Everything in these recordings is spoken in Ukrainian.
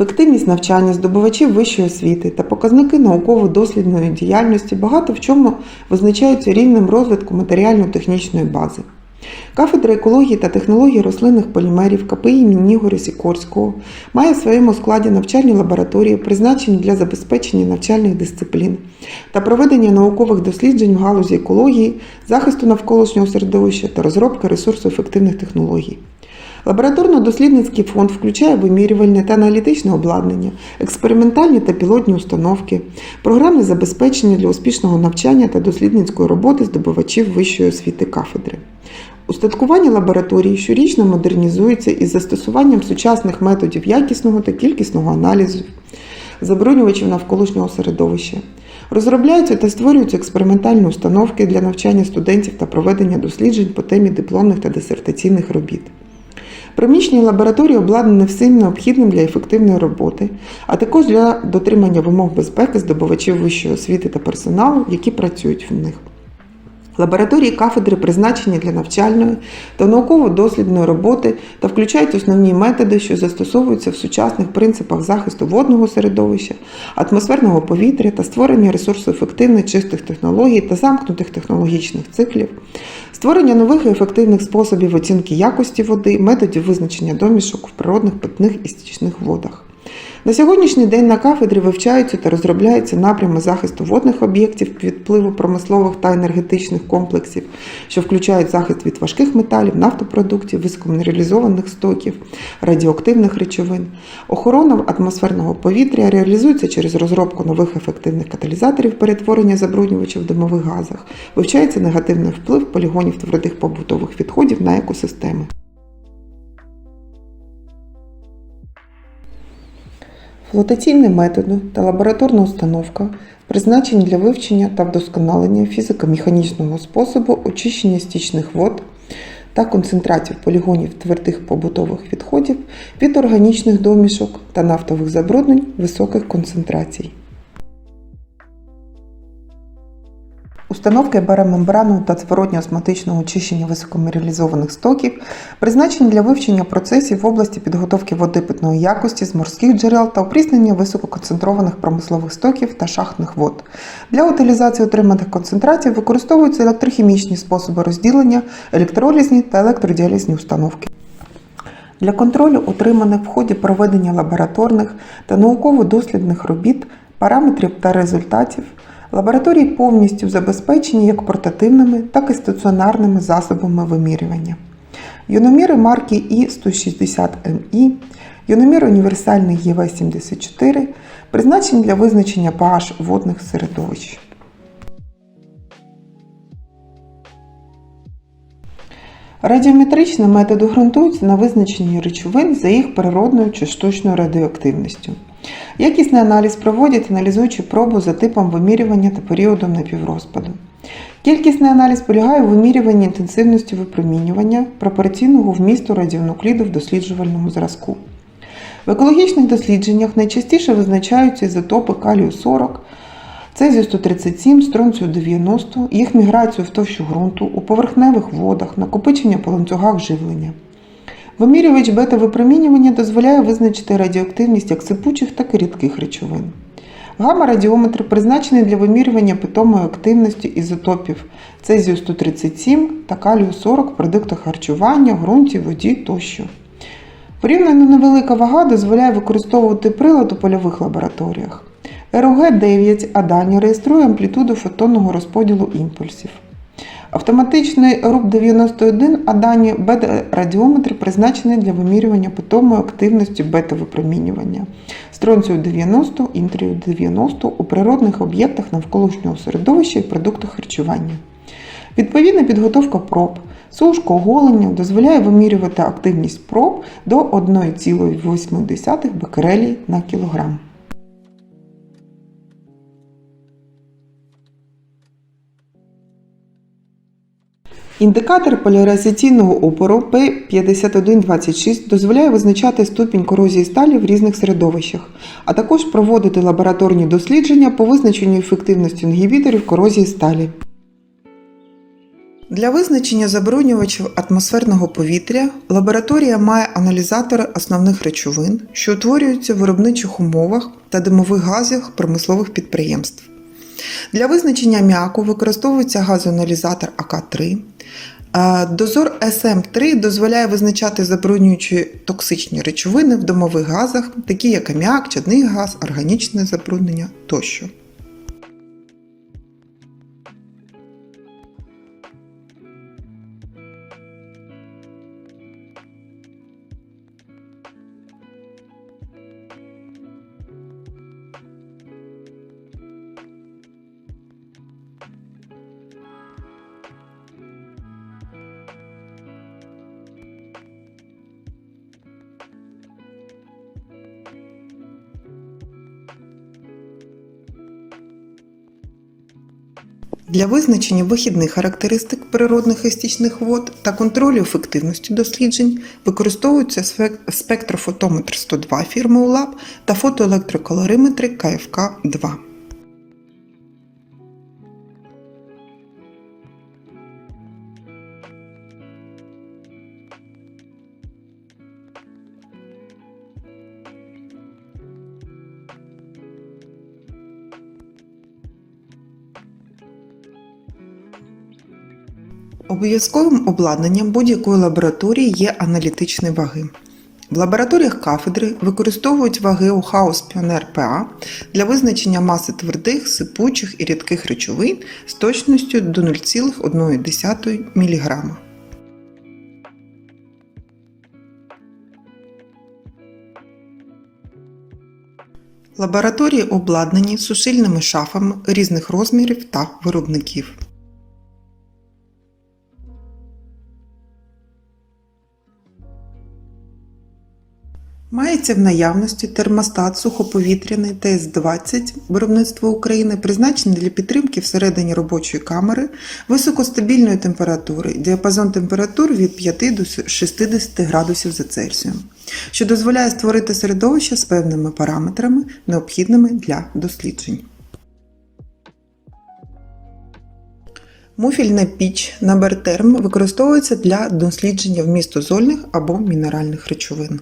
Ефективність навчання здобувачів вищої освіти та показники науково-дослідної діяльності багато в чому визначаються рівнем розвитку матеріально-технічної бази. Кафедра екології та технологій рослинних полімерів КПІ імені Ігоря Сікорського має в своєму складі навчальні лабораторії, призначені для забезпечення навчальних дисциплін та проведення наукових досліджень в галузі екології, захисту навколишнього середовища та розробки ресурсоефективних технологій. Лабораторно-дослідницький фонд включає вимірювальне та аналітичне обладнання, експериментальні та пілотні установки, програмне забезпечення для успішного навчання та дослідницької роботи здобувачів вищої освіти кафедри. Устаткування лабораторії щорічно модернізується із застосуванням сучасних методів якісного та кількісного аналізу, забруднювачів навколишнього середовища. Розробляються та створюються експериментальні установки для навчання студентів та проведення досліджень по темі дипломних та дисертаційних робіт. Приміщення лабораторії обладнане всім необхідним для ефективної роботи, а також для дотримання вимог безпеки здобувачів вищої освіти та персоналу, які працюють в них. Лабораторії кафедри призначені для навчальної та науково-дослідної роботи та включають основні методи, що застосовуються в сучасних принципах захисту водного середовища, атмосферного повітря та створення ресурсоефективних чистих технологій та замкнутих технологічних циклів, створення нових і ефективних способів оцінки якості води, методів визначення домішок в природних питних і стічних водах. На сьогоднішній день на кафедрі вивчаються та розробляються напрями захисту водних об'єктів від впливу промислових та енергетичних комплексів, що включають захист від важких металів, нафтопродуктів, високомінералізованих стоків, радіоактивних речовин. Охорона атмосферного повітря реалізується через розробку нових ефективних каталізаторів перетворення забруднювачів в димових газах, вивчається негативний вплив полігонів твердих побутових відходів на екосистеми. Флотаційний методи та лабораторна установка призначені для вивчення та вдосконалення фізико-механічного способу очищення стічних вод та концентратів полігонів твердих побутових відходів від органічних домішок та нафтових забруднень високих концентрацій. Установки баромембранного та зворотньо-осмотичного очищення високомералізованих стоків призначені для вивчення процесів в області підготовки води питної якості з морських джерел та опріснення висококонцентрованих промислових стоків та шахтних вод. Для утилізації отриманих концентратів використовуються електрохімічні способи розділення, електролізні та електродіалізні установки. Для контролю отриманих в ході проведення лабораторних та науково-дослідних робіт, параметрів та результатів, лабораторії повністю забезпечені як портативними, так і стаціонарними засобами вимірювання. Йономіри марки І160МІ, йономір універсальний ЄВ-74 призначені для визначення pH водних середовищ. Радіометричні методи ґрунтуються на визначенні речовин за їх природною чи штучною радіоактивністю. Якісний аналіз проводять, аналізуючи пробу за типом вимірювання та періодом напіврозпаду. Кількісний аналіз полягає у вимірюванні інтенсивності випромінювання пропорційного вмісту радіонукліду в досліджувальному зразку. В екологічних дослідженнях найчастіше визначаються ізотопи калію 40, цезію 137, стронцію 90, їх міграцію в товщу ґрунту, у поверхневих водах, накопичення по ланцюгах живлення. Вимірювач бета-випромінювання дозволяє визначити радіоактивність як сипучих, так і рідких речовин. Гамма-радіометр призначений для вимірювання питомої активності ізотопів цезію 137 та калію 40 в продуктах харчування, ґрунті, воді тощо. Порівняно невелика вага дозволяє використовувати прилад у польових лабораторіях. РОГ-9 Адані реєструє амплітуду фотонного розподілу імпульсів. Автоматичний РУП-91 Адані бета-радіометр призначений для вимірювання питомої активності бета-випромінювання стронцію 90, інтрію 90 у природних об'єктах навколишнього середовища і продуктах харчування. Відповідна підготовка проб, сушка, оголення дозволяє вимірювати активність проб до 1,8 бекерелій на кілограм. Індикатор поляризаційного опору P5126 дозволяє визначати ступінь корозії сталі в різних середовищах, а також проводити лабораторні дослідження по визначенню ефективності інгібіторів корозії сталі. Для визначення забруднювачів атмосферного повітря лабораторія має аналізатори основних речовин, що утворюються в виробничих умовах та димових газах промислових підприємств. Для визначення м'яку використовується газоаналізатор АК3. Е, Дозор СМ3 дозволяє визначати забруднюючі токсичні речовини в домових газах, такі як аміак, чадний газ, органічне забруднення тощо. Для визначення вихідних характеристик природних і стічних вод та контролю ефективності досліджень використовуються спек- спектрофотометр 102 фірми УЛАБ та фотоелектроколориметри КФК-2. Обов'язковим обладнанням будь-якої лабораторії є аналітичні ваги. В лабораторіях кафедри використовують ваги ОХАУС Піонер ПА для визначення маси твердих, сипучих і рідких речовин з точністю до 0,1 мг. Лабораторії обладнані сушильними шафами різних розмірів та виробників. Мається в наявності термостат сухоповітряний ТС-20 виробництва України, призначений для підтримки всередині робочої камери високостабільної температури, діапазон температур від 5 до 60 градусів за Цельсієм, що дозволяє створити середовище з певними параметрами, необхідними для досліджень. Муфільна піч на бертерм використовується для дослідження вмісту зольних або мінеральних речовин.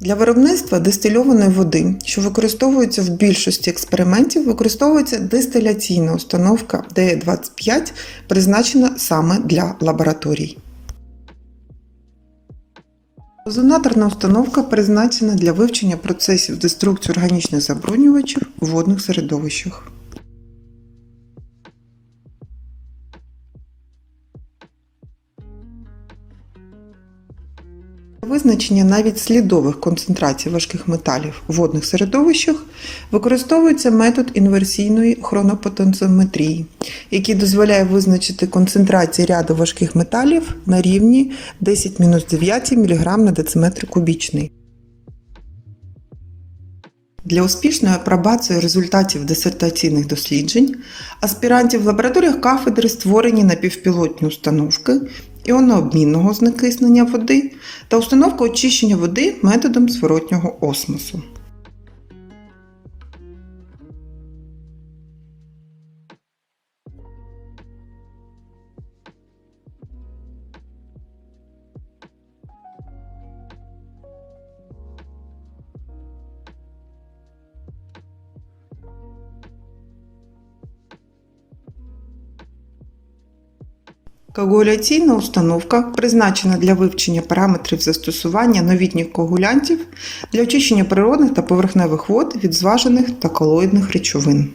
Для виробництва дистильованої води, що використовується в більшості експериментів, використовується дистиляційна установка DE25, призначена саме для лабораторій. Озонаторна установка призначена для вивчення процесів деструкції органічних забруднювачів у водних середовищах. Визначення навіть слідових концентрацій важких металів у водних середовищах використовується метод інверсійної хронопотенціометрії, який дозволяє визначити концентрації ряду важких металів на рівні 10-9 мг на дециметр кубічний. Для успішної апробації результатів дисертаційних досліджень аспірантів в лабораторіях кафедри створені напівпілотні установки іонообмінного знекиснення води та установка очищення води методом зворотнього осмосу. Коагуляційна установка призначена для вивчення параметрів застосування новітніх коагулянтів для очищення природних та поверхневих вод від зважених та колоїдних речовин.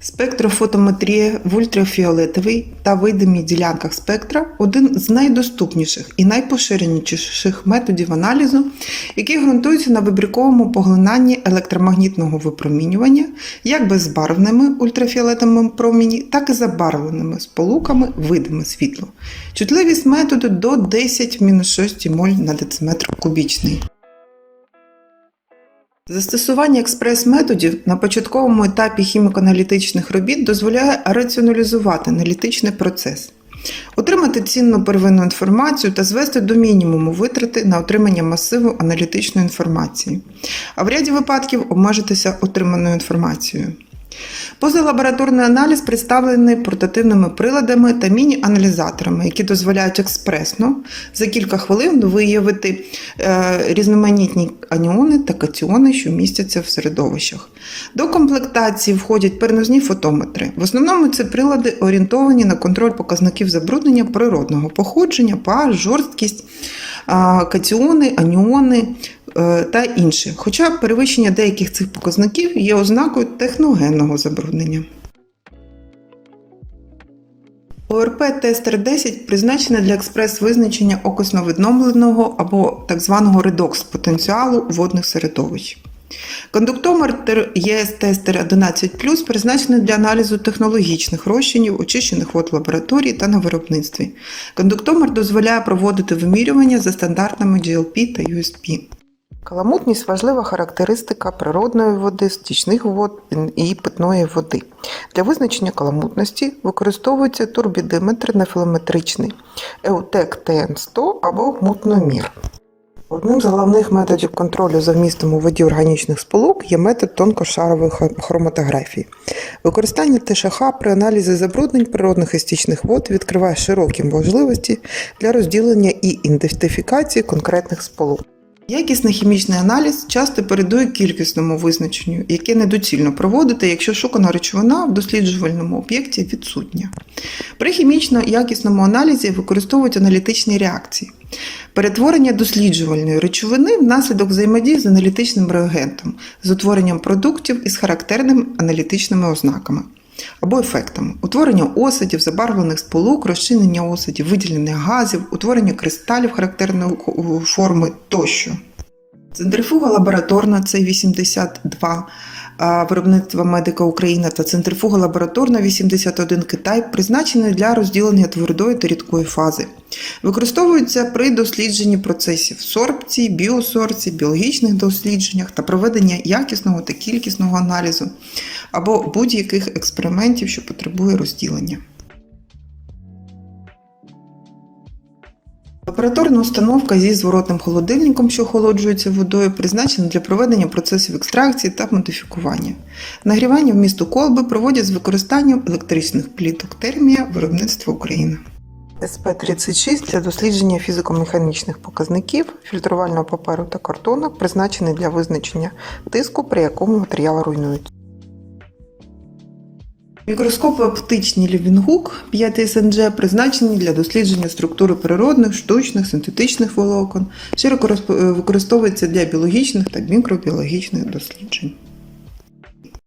Спектрофотометрія в ультрафіолетовій та видимій ділянках спектра один з найдоступніших і найпоширеніших методів аналізу, який ґрунтується на вибірковому поглинанні електромагнітного випромінювання як безбарвними ультрафіолетовими проміні, так і забарвленими сполуками видиме світло. Чутливість методу до 10-6 моль на дециметр кубічний. Застосування експрес-методів на початковому етапі хіміко-аналітичних робіт дозволяє раціоналізувати аналітичний процес, отримати цінну первинну інформацію та звести до мінімуму витрати на отримання масиву аналітичної інформації, а в ряді випадків обмежитися отриманою інформацією. Позалабораторний аналіз представлений портативними приладами та міні-аналізаторами, які дозволяють експресно за кілька хвилин виявити е, різноманітні аніони та катіони, що містяться в середовищах. До комплектації входять переносні фотометри. В основному це прилади орієнтовані на контроль показників забруднення природного походження, pH, жорсткість, а, катіони, аніони та інші. Хоча перевищення деяких цих показників є ознакою техногенного забруднення. ОРП Тестер 10 призначене для експрес-визначення окисно-відновленого або так званого редокс потенціалу водних середовищ. Кондуктометр ЄС Тестер 11 призначений для аналізу технологічних розчинів, очищених вод в лабораторії та на виробництві. Кондуктомер дозволяє проводити вимірювання за стандартами GLP та USP. Каламутність важлива характеристика природної води, стічних вод і питної води. Для визначення каламутності використовується турбідиметр нефілометричний EUTEC TN100 або мутномір. Одним з головних методів контролю за вмістом у воді органічних сполук є метод тонкошарової хроматографії. Використання ТШХ при аналізі забруднень природних і стічних вод відкриває широкі можливості для розділення і ідентифікації конкретних сполук. Якісний хімічний аналіз часто передує кількісному визначенню, яке недоцільно проводити, якщо шукана речовина в досліджувальному об'єкті відсутня. При хімічно якісному аналізі використовують аналітичні реакції. Перетворення досліджувальної речовини внаслідок взаємодії з аналітичним реагентом, з утворенням продуктів із характерними аналітичними ознаками або ефектами, утворення осадів, забарвлених сполук, розчинення осадів, виділення газів, утворення кристалів характерної форми тощо. Центрифуга лабораторна С-82 а, виробництва Медика Україна та центрифуга лабораторна 81 Китай призначені для розділення твердої та рідкої фази. Використовуються при дослідженні процесів сорбції, біосорбції, біологічних дослідженнях та проведення якісного та кількісного аналізу або будь-яких експериментів, що потребує розділення. Лабораторна установка зі зворотним холодильником, що охолоджується водою, призначена для проведення процесів екстракції та модифікування. Нагрівання вмісту колби проводять з використанням електричних пліток термія виробництва України. СП-36 для дослідження фізико-механічних показників, фільтрувального паперу та картону, призначений для визначення тиску, при якому матеріал руйнується. Мікроскопи оптичні Лівінгук 5 СНЖ призначені для дослідження структури природних, штучних, синтетичних волокон, широко використовуються використовується для біологічних та мікробіологічних досліджень.